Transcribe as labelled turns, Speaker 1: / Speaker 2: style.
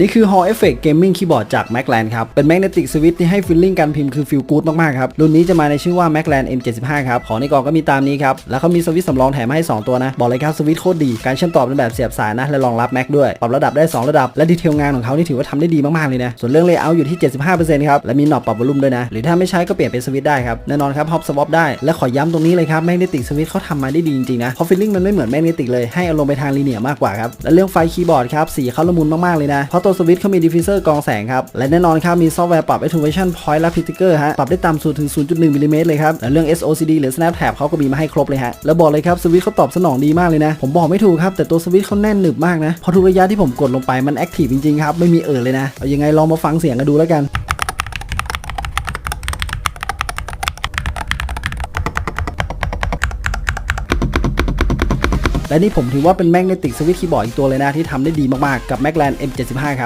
Speaker 1: นี่คือ Hall Effect Gaming Keyboard จาก Macland ครับ เป็น Magnetic Switch ที่ให้ feeling การพิมพ์คือ feel good มากๆครับ รุ่นนี้จะมาในชื่อว่า Macland M75 ครับ ของในกล่องก็มีตามนี้ครับ แล้วเขามีสวิตช์สำรองแถมมาให้ 2 ตัวนะ บอกเลยครับสวิตช์โคตรดี การเชื่อมต่อเป็นแบบเสียบสายนะ และรองรับ Mac ด้วย ปรับระดับได้ 2 ระดับ และดีเทลงานของเขานี่ถือว่าทำได้ดีมากๆเลยนะ ส่วนเรื่อง layout อยู่ที่ 75%ครับ และมีหนอบปรับวอลลุ่มด้วยนะ หรือถ้าไม่ใช้ก็เปลี่ยนเป็นสวิตช์ได้ครับ แน่นอนครับ hop swap ได้ และขอย้ำตรงนี้เลยครับ Magnetic Switch เขาทำมาได้ดีจริงๆนะ เพราะ feeling มันไม่เหมือน Magnetic เลย ให้อารมณ์ไปทางลีเนียมากกว่าครับ และเรื่องไฟคีย์บอร์ดครับ สีเขาละมุนมากๆเลยนะเพราะตัวสวิตช์เขามีดิฟฟิเซอร์กองแสงครับ และแน่นอนครับมีซอฟต์แวร์ปรับ attenuation point และ Piticker ฮะ ปรับได้ต่ำสุดถึง 0.1มิลลิเมตรเลยครับ และเรื่อง SOCD หรือ Snap Tab เขาก็มีมาให้ครบเลยฮะ แล้วบอกเลยครับสวิตช์เขาตอบสนองดีมากเลยนะ ผมบอกไม่ถูกครับ แต่ตัวสวิตช์เขาแน่นหนึบมากนะ พอทุกระยะที่ผมกดลงไปมันแอคทีฟจริงๆครับ ไม่มีเอ่อเลยนะ เอายังไงลองมาฟังเสียงกันดูแล้วกัน และนี่ผมถือว่าเป็นแมกเนติกสวิตช์คีย์บอร์ดอีกตัวเลยนะที่ทำได้ดีมากๆกับ m a c l a n M75 ครับ